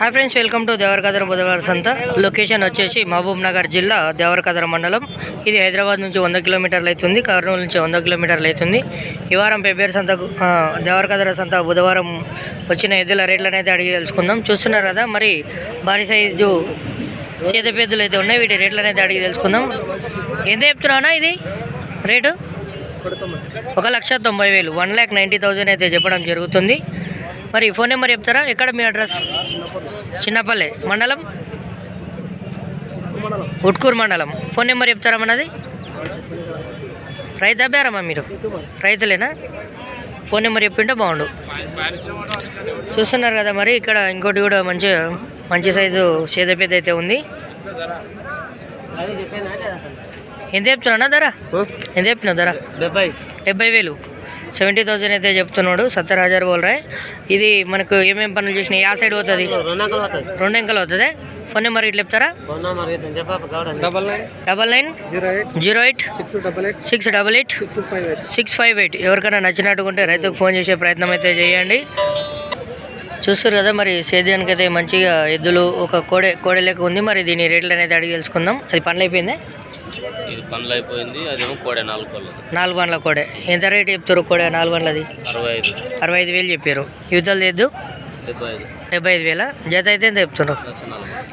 Hi friends welcome to Devarakadra బుధవారం సంత location వచ్చేసి మహబూబ్ నగర్ జిల్లా దేవరకద్ర మండలం. ఇది హైదరాబాద్ నుంచి వంద కిలోమీటర్లు అవుతుంది కర్నూలు నుంచి వంద కిలోమీటర్లు అవుతుంది. ఈ వారం పెబ్బేరు సంతకు దేవరకద్ర సంత బుధవారం వచ్చిన ఎద్దుల రేట్లను అయితే అడిగి తెలుసుకుందాం. చూస్తున్నారు కదా మరి భారీ సైజు సీత పెద్దలు అయితే ఉన్నాయి వీటి రేట్లను అయితే అడిగి తెలుసుకుందాం. ఎంత చెప్తున్నానా ఇది? రేటు? ఒక లక్ష తొంభై వేలు వన్ ల్యాక్ నైంటీ థౌజండ్ అయితే చెప్పడం జరుగుతుంది. మరి ఫోన్ నెంబర్ చెప్తారా? ఎక్కడ మీ అడ్రస్? చిన్నపల్లె మండలం? ఉట్కూరు మండలం. ఫోన్ నెంబర్ చెప్తారా మనది? రైతు అభ్యారమ్మా మీరు? రైతులేనా? ఫోన్ నెంబర్ చెప్పింటే బాగుండు. చూస్తున్నారు కదా మరి ఇక్కడ ఇంకోటి కూడా మంచి మంచి సైజు సేద పెద్ద అయితే ఉంది. ఎంత చెప్తున్నా ధర? ఎంత చెప్తున్నావు ధర? డెబ్బై. డెబ్బై వేలు. సెవెంటీ థౌసండ్ అయితే చెప్తున్నాడు సత్తర్ హజార్ బోల్ రాయ్. ఇది మనకు ఏమేమి పనులు చేసినాయి? ఆ సైడ్ పోతుంది. రెండు అంకలు అవుతుంది రెండు ఎంకలు అవుతుంది ఫోన్ నెంబర్ ఇట్లా చెప్తారా? Double nine double nine zero eight. Six double eight. Six five eight. ఎవరికైనా నచ్చినట్టుకుంటే రైతుకు ఫోన్ చేసే ప్రయత్నం అయితే చేయండి. చూస్తారు కదా మరి సేద్యానికి అయితే మంచిగా ఎద్దులు ఒక కోడె కోడె లెక్క ఉంది. మరి దీని రేట్లు అనేది అడిగి తెలుసుకుందాం. అది పనులు అయిపోయింది? ఇది పనులు అయిపోయింది అదేమో కోడే నాలుగు పళ్ళు నాలుగు బండ్ల కోడె. ఎంత రేట్ చెప్తారు కోడె నాలుగు బండ్లది అరవై ఐదు. అరవై ఐదు వేలు చెప్పారు. యువతలు తెద్దు డెబ్బై ఐదు. డెబ్బై ఐదు వేల? జత అయితే ఎంత చెప్తున్నారు?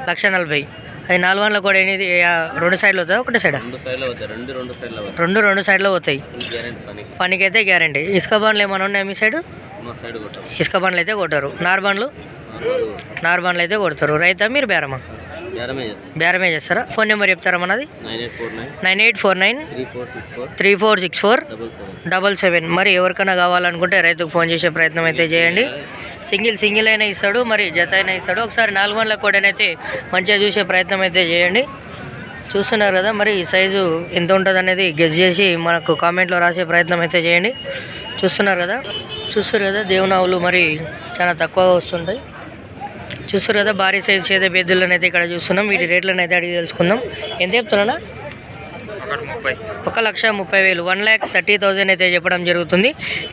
లక్ష నలభై. అది నాలుగు వందల కూడా ఎనిమిది రెండు సైడ్లు అవుతాయి ఒకటి సైడ్? రెండు రెండు రెండు సైడ్లో అవుతాయి. రెండు రెండు సైడ్లో పోతాయి పనికి పనికైతే గ్యారంటీ. ఇసుక బండ్లు ఏమైనా ఉన్నాయా మీ సైడ్? ఇసుక బండ్లు అయితే కొట్టారు. నార్ బండ్లు? నార్ బండ్లు అయితే కొడతారు. రైతా మీరు బేరమా? బేరమే చేస్తాం బేరమే చేస్తారా? ఫోన్ నెంబర్ చెప్తారా మనది? Nine eight four nine three four six four double seven. మరి ఎవరికైనా కావాలనుకుంటే రైతుకు ఫోన్ చేసే ప్రయత్నం అయితే చేయండి. సింగిల్ సింగిల్ అయినా ఇస్తాడు మరి జత అయినా ఇస్తాడు. ఒకసారి నాలుగు వందల కోడనైతే మంచిగా చూసే ప్రయత్నం అయితే చేయండి. చూస్తున్నారు కదా మరి ఈ సైజు ఎంత ఉంటుంది అనేది గెస్ చేసి మనకు కామెంట్లో రాసే ప్రయత్నం అయితే చేయండి. చూస్తున్నారు కదా? చూస్తారు కదా దేవునావులు మరి చాలా తక్కువగా వస్తుంటాయి. చూస్తారు కదా భారీ సైజు చేత బెద్దులను అయితే ఇక్కడ చూస్తున్నాం. వీటి రేట్లను అయితే అడిగి తెలుసుకుందాం. ఎంత చెప్తున్నా ఒక లక్ష ముప్పై వేలు. వన్ ల్యాక్ థర్టీ థౌజండ్ అయితే చెప్పడం జరుగుతుంది.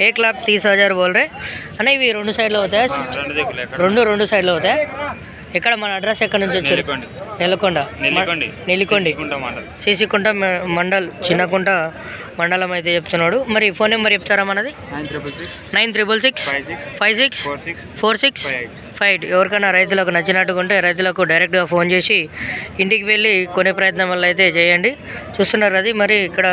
ఏక్ లాక్ తీస్ హజార్ బోల్ రే అన్న ఇవి రెండు సైడ్లో అవుతాయా? రెండు రెండు సైడ్లో అవుతాయా? ఎక్కడ మన అడ్రస్ ఎక్కడ నుంచి వచ్చారు? నెలకొండ నెల్లికొండి. సీసీకుంట మండల్. చిన్నకుంట మండలం అయితే చెప్తున్నాడు. మరి ఫోన్ నెంబర్ చెప్తారా మనది? Nine triple six. Five six. Four six. Five. Five ఎవరికైనా రైతులకు నచ్చినట్టుకుంటే రైతులకు డైరెక్ట్గా ఫోన్ చేసి ఇంటికి వెళ్ళి కొనే ప్రయత్నం వల్ల అయితే చేయండి. చూస్తున్నారు అది మరి ఇక్కడ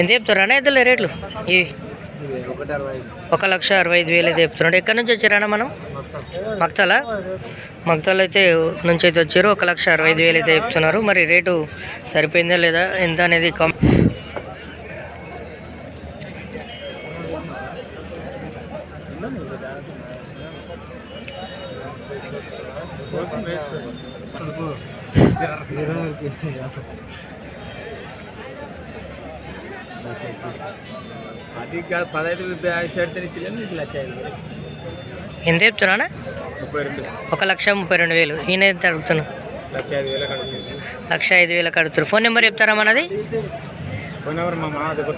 ఎంత ఎంత అన్న రైతుల రేట్లు? ఇవి ఒక లక్ష అరవై ఐదు వేలు అయితే చెప్తున్నాడు ఎక్కడి నుంచి వచ్చారన్నా మనం? మక్తల? మక్తల అయితే నుంచి అయితే వచ్చారు. ఒక లక్ష అరవై ఐదు వేలు అయితే చెప్తున్నారు. మరి రేటు సరిపోయిందా లేదా? ఎంత అనేది అది కాదు పదహైదు షర్ట్ ఇచ్చిన లక్ష. ఎంత చెప్తున్నా ఒక లక్ష ముప్పై రెండు వేలు. ఈయన ఎంత అడుగుతున్నాను లక్ష ఐదు వేల వేలకు అడుగుతారు ఫోన్ నెంబర్ చెప్తారా మనది ఫోన్ నెంబర్ మా మామ దగ్గర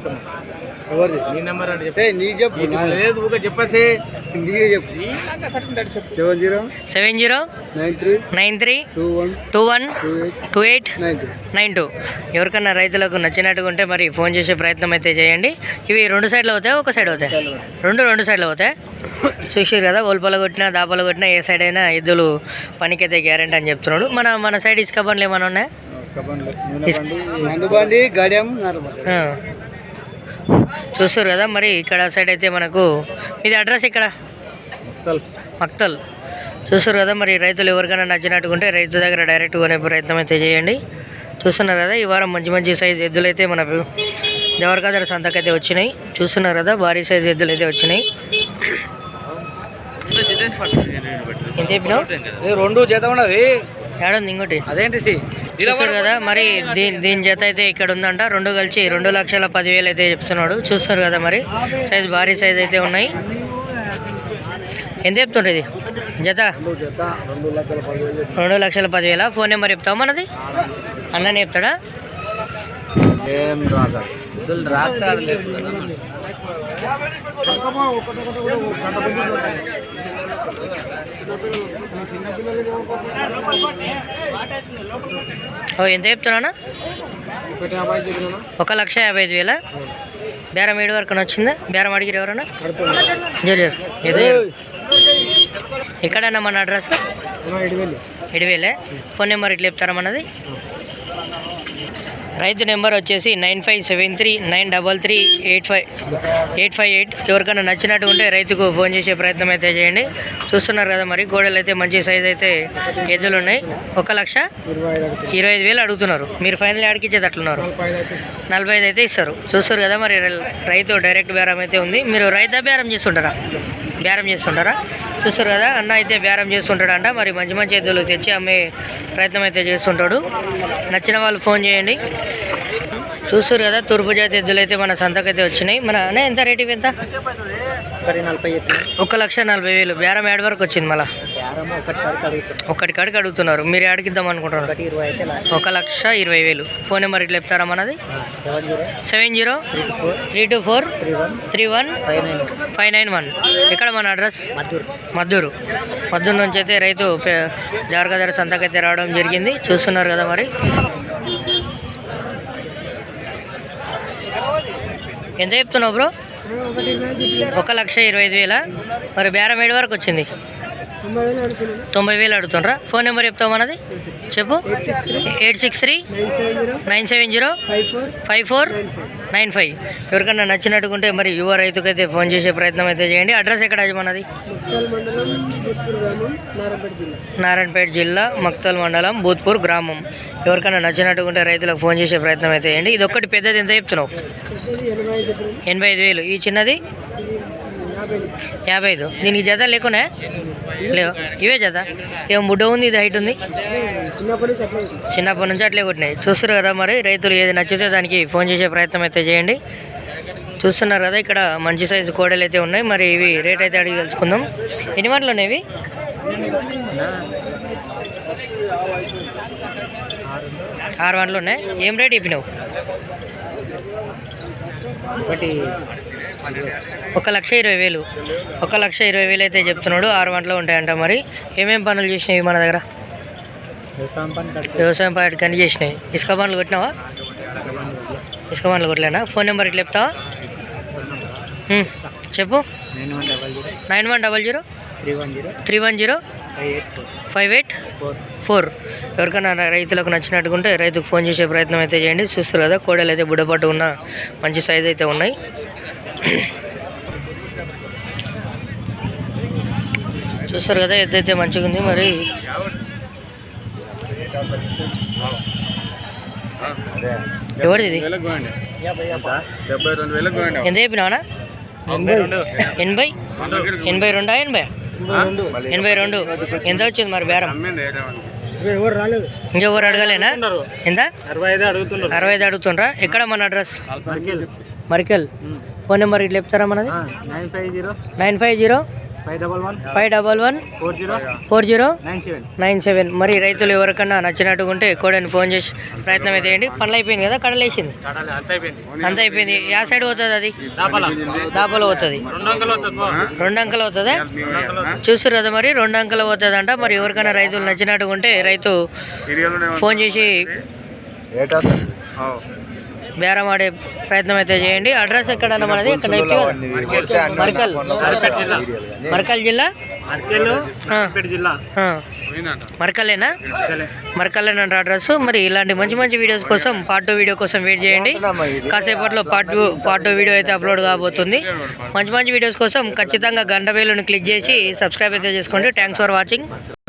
ఎవరిది? నీ నెంబర్ అంటే చెప్పే. నీ చెప్పు. లేదు ఊక చెప్పేసి. నీకే చెప్పు. Seven zero seven zero nine three nine three two one two one two eight nine two. Nine two. ఎవరికన్నా రైతులకు నచ్చినట్టుగా ఉంటే మరి ఫోన్ చేసే ప్రయత్నం అయితే చేయండి. ఇవి రెండు సైడ్లు అవుతాయి? ఒక సైడ్ అవుతాయి? రెండు రెండు సైడ్లు అవుతాయి? చూసారు కదా ఓల్పల కొట్టినా దాపల కొట్టినా ఏ సైడ్ అయినా ఎద్దులు పనికైతే గ్యారెంటీ అని చెప్తున్నాడు. మన మన సైడ్ ఇసుక బండ్లు ఏమైనా ఉన్నాయా? మందుబండి గడియం. చూస్తారు కదా మరి ఇక్కడ సైడ్ అయితే మనకు ఇది అడ్రస్ ఇక్కడ? మక్తల్. చూస్తారు కదా మరి రైతులు ఎవరికైనా నచ్చినట్టుకుంటే రైతు దగ్గర డైరెక్ట్ కొనే ప్రయత్నం అయితే చేయండి. చూస్తున్నారు కదా ఈ వారం మంచి మంచి సైజ్ ఎద్దులు అయితే మన దేవరకాదర సంతకైతే వచ్చినాయి. చూస్తున్నారు కదా భారీ సైజ్ ఎద్దులు అయితే వచ్చినాయి. ఎంత చెప్పినావు? రెండు చేత ఉన్నవి ఏడుంది ఇంకోటి? అదేంటిది? చూస్తారు కదా మరి దీని దీని జత అయితే ఇక్కడ ఉందంట. రెండు కలిసి రెండు లక్షల పదివేలు అయితే చెప్తున్నాడు. చూస్తారు కదా మరి. సైజ్ భారీ సైజ్ అయితే ఉన్నాయి. ఎంత చెప్తుండ్రు ఇది? జత? జత రెండు లక్షల పదివేలు? ఫోన్ నెంబర్ చెప్తావు మనది? అన్ననే చెప్తాడా? ఏం ఓ ఎంత చెప్తున్నానా ఒక లక్ష యాభై ఐదు వేల? బేరం ఏడు వరకు వచ్చిందా బేరం అడిగిరు ఎవరన్నా? జరు ఏదో ఎక్కడన్నా మన అడ్రస్? ఎడివేలే ఫోన్ నెంబర్ ఇట్లా చెప్తారా మనది? రైతు నెంబర్ వచ్చేసి nine five seven three nine double three eight five eight five eight. ఎవరికైనా నచ్చినట్టు ఉంటే రైతుకు ఫోన్ చేసే ప్రయత్నం అయితే చేయండి. చూస్తున్నారు కదా మరి గోడలు అయితే మంచి సైజ్ అయితే ఎద్దులు ఉన్నాయి. ఒక లక్ష ఇరవై ఐదు వేలు అడుగుతున్నారు. మీరు ఫైనల్ అడిగిచ్చేటట్లున్నారు నలభై ఐదు అయితే నలభై ఐదు అయితే ఇస్తారు. చూస్తారు కదా మరి రైతు డైరెక్ట్ బేరం అయితే ఉంది. మీరు రైతా బేరం చేస్తుంటారా? బేరం చేస్తుంటారా? చూస్తారు కదా అన్న అయితే బేరం చేస్తుంటాడంట. మరి మంచి మంచి ఎద్దులు తెచ్చి అమ్మే ప్రయత్నం అయితే చేస్తుంటాడు. నచ్చిన వాళ్ళు ఫోన్ చేయండి. చూస్తారు కదా తూర్పు జాతి ఎద్దులు అయితే మన సంతకైతే వచ్చినాయి. మన అన్న ఎంత రేట్ ఇవి ఎంత? ఒకటి నలభై చెప్పిన ఒక లక్ష నలభై వేలు. బేరం ఏడు వరకు వచ్చింది మళ్ళీ. ఒకటి కాడికి అడుగుతున్నారు. మీరు ఆడికిద్దాం అనుకుంటున్నారు. ఒక లక్ష ఇరవై వేలు. ఫోన్ నెంబర్ ఇట్లా చెప్తారా మనది? Seven zero. Three two four. Three one. Five nine five nine one. ఎక్కడ మన అడ్రస్? మద్దూరు. మద్దూరు. మద్దూరు నుంచి అయితే రైతు జారగదర సంతకైతే రావడం జరిగింది. చూస్తున్నారు కదా మరి. ఎంత చెప్తున్నావు బ్రో? ఒక లక్ష ఇరవై ఐదు వేల. మరి బేరం ఏడు వరకు వచ్చింది. తొంభై వేలు అడుగుతుండ్రా ఫోన్ నెంబర్ చెప్తాం మనది? చెప్పు. Eight six three nine seven zero five four nine five. ఎవరికన్నా నచ్చినట్టుకుంటే మరి యువ రైతుకైతే ఫోన్ చేసే ప్రయత్నం అయితే చేయండి. అడ్రస్ ఎక్కడ మనది నారాయణపేట జిల్లా మక్తల్ మండలం భూత్పూర్ గ్రామం. ఎవరికైనా నచ్చినట్టుకుంటే రైతులకు ఫోన్ చేసే ప్రయత్నం అయితే చేయండి. ఇది ఒక్కటి పెద్దది ఎంత చెప్తున్నావు? ఎనభై ఐదు వేలు. ఈ చిన్నది? యాభై ఐదు ఐదు దీనికి జత లేకునే? లేవు. ఇవే జత? ఏం బుడ్డ ఉంది ఇది హైట్ ఉంది. చిన్నప్పటి నుంచి అట్లే కొట్టినాయి. చూస్తారు కదా మరి రైతులు ఏది నచ్చితే దానికి ఫోన్ చేసే ప్రయత్నం అయితే చేయండి. చూస్తున్నారు కదా ఇక్కడ మంచి సైజు కోడలు అయితే ఉన్నాయి. మరి ఇవి రేట్ అయితే అడిగి తెలుసుకుందాం. ఎన్ని వంటలు ఉన్నాయి ఇవి? ఆరు వంటలు ఉన్నాయి. ఏం రేట్ ఇప్పినావు? ఒకటి ఒక లక్ష ఇరవై వేలు. ఒక లక్ష ఇరవై వేలు అయితే చెప్తున్నాడు. ఆరు వంటలు ఉంటాయంట మరి. ఏమేం పనులు చేసినాయి మన దగ్గర? వ్యవసాయం పాటి కన్నీ చేసినాయి. ఇసుక పనులు కొట్టినావా? ఇసుక పనులు కొట్టలేనా? ఫోన్ నెంబర్ ఇట్లా చెప్తావా. చెప్పు. Nine one double zero. Three one zero. Five eight four. ఎవరికైనా రైతులకు నచ్చినట్టుకుంటే రైతుకు ఫోన్ చేసే ప్రయత్నం అయితే చేయండి. చూస్తారు కదా కోడలు అయితే బుడ్డపట్టు ఉన్న మంచి సైజ్ అయితే ఉన్నాయి. చూస్తారు కదా ఎద్దైతే మంచిగా ఉంది మరి. ఎవరిది ఇది. ఎంత? చెప్పినావనా ఎనభై ఎనభై? రెండా. ఎనభై ఎనభై? రెండు. ఎంత వచ్చింది మరి బేరం? ఇంకెవరు అడగలేనా? ఎంత? అరవై ఐదు అడుగుతున్నారు. అరవై ఐదు అడుగుతుండ్రా? ఎక్కడ మన అడ్రస్? మరికెల్. ఫోన్ నెంబర్ ఇట్లా చెప్తారా మనది? Nine five zero. Nine five zero. Five double one. Four zero. Nine seven. మరి రైతులు ఎవరికన్నా నచ్చినట్టుగా ఉంటే కోడని ఫోన్ చేసి ప్రయత్నం అయితే చేయండి. పనులు అయిపోయింది కదా కడలేసింది అంత అయిపోయింది. అంత అయిపోయింది. యా సైడ్ పోతుంది అది? దాపాల. పోతుంది. రెండు అంకలు అవుతుంది రెండు అంకలు అవుతుందా చూస్తారు కదా మరి రెండు అంకలు పోతుందంట. మరి ఎవరికైనా రైతులు నచ్చినట్టుగా ఉంటే రైతు. ఫోన్ చేసి. బేరం ఆడే ప్రయత్నం అయితే చేయండి. అడ్రస్ ఎక్కడన్నా మనది? ఇక్కడ మరికల్. మరికల్. జిల్లా. మరకలేనా? మరకలేనంట అడ్రస్ మరి ఇలాంటి మంచి మంచి వీడియోస్ కోసం పార్ట్ టూ వీడియో కోసం వెయిట్ చేయండి. కాసేపట్లో part two part two video అయితే అప్లోడ్ కాబోతుంది. మంచి మంచి వీడియోస్ కోసం ఖచ్చితంగా గంట వేలుని క్లిక్ చేసి సబ్స్క్రైబ్ అయితే చేసుకోండి. Thanks for watching